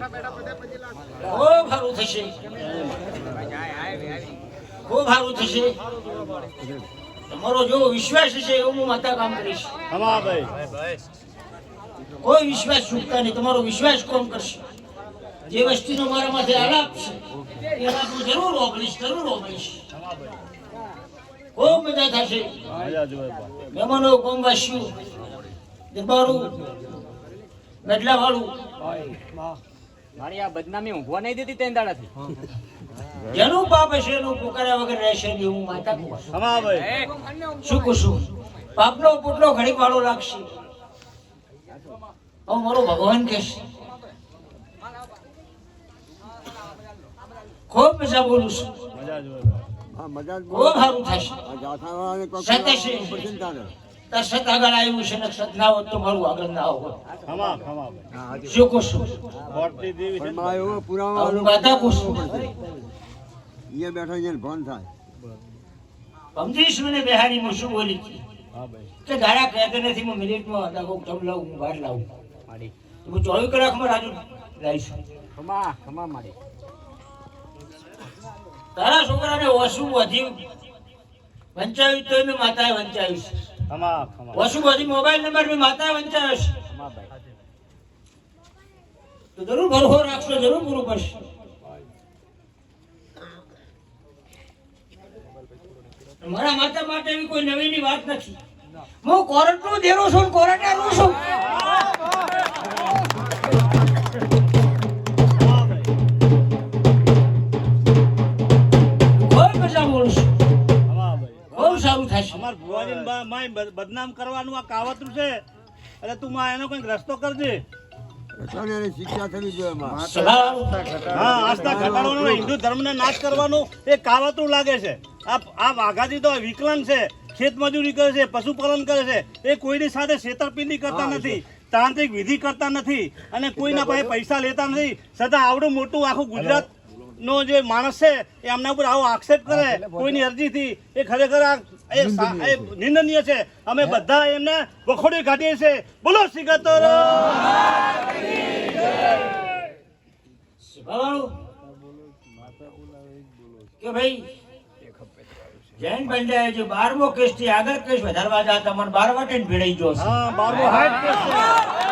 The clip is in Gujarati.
ખૂબ સારું ખૂબ સારું થશે. તમારો જો વિશ્વાસ હશે એવું હું માતા કામ કરીશ. કોઈ વિશ્વાસ ચૂકતા નહીં. તમારો વિશ્વાસ કોણ કરશે? જે વસ્તીનો મારા માટે આલાપ છે એ આલાપ હું જરૂર ઓગળીશ જરૂર ઓગળીશ ખૂબ મજા થશે. મહેમાનો કોમવાસીઓ દરબારું ગઢલાવાળું મારી આ બદનામી ઊંઘવા નહીં દેતી તેન દાડાથી. જેનું પાપ હશે એનું પુકાર્યા વગર રહેશે નહીં હું માતા કહું હા ભાઈ. શું કહું છું? પાપનો પોટલો ઘડી વાળો લાગશે હવે મારો ભગવાન કહેશે. ખૂબ મજા બોલું છું. મજા જોવે હા મજા જ ખૂબ સારું થશે. આ જાથાવાળાને ને આગળ આવ્યું છે ને સત ના હોત તો મારું આગળ ના હોત. શું કહું છું? છે. માતા કહું અહીંયા બેઠા છે ભણ થાય. સમજીશ મને બેહારી હું શું બોલી હતી કે ગાડા કહેતા નથી હું મિનિટમાં દાખો ટબ લાવું હું બહાર લાવું. હું ચોવીસ કલાકમાં રાજુ લાવીશ. ખમા ખમા મારી. તારા છોકરાને ઓછું વધ્યું. વંચાવ્યું તો મેં માતાએ છે. ખમા વધી મોબાઈલ નંબર મેં માતા ખમા ભાઈ. તો જરૂર ભરખો રાખશો જરૂર પૂરું કરશે. મારા માતા માટે એવી કોઈ નવીની વાત નથી. હું કોર્ટનો દેરો છું ને કોર્ટને રૂ છું. કોઈ મજા બોલું છું ખમા ભાઈ બહુ સારું થશે. અમાર ભુવાજીને માય બદનામ કરવાનું આ કાવતરું છે. એટલે તું માં એનો કંઈક રસ્તો કરજે. શિક્ષા થવી જોઈએ હા આસ્થા ઘટાડવાનો. હિન્દુ ધર્મને નાશ કરવાનું એ કાવતરું લાગે છે. આ આ વાઘાજી તો વિકલાંગ છે. ખેતમજૂરી કરે છે પશુપાલન કરે છે. એ કોઈની સાથે છેતરપિંડી કરતા નથી તાંત્રિક વિધિ કરતા નથી અને કોઈના પાસે પૈસા લેતા નથી. છતાં આવડું મોટું આખું ગુજરાત નો જે માણસ છે એ એમના ઉપર આવો આક્ષેપ કરે કોઈની અરજીથી એ ખરેખર આ એ નિંદનીય છે. અમે બધા એમને વખોડી કાઢીએ છીએ. બોલો સિગતર કે ભાઈ જૈન પંડ્યાએ જે બારમો કેસથી આગળ કેસ વધારવા જતા મને બાર વાટે જ ભેળાઈ ગયો છે. હા બારમો હાઈટ કેસ છે.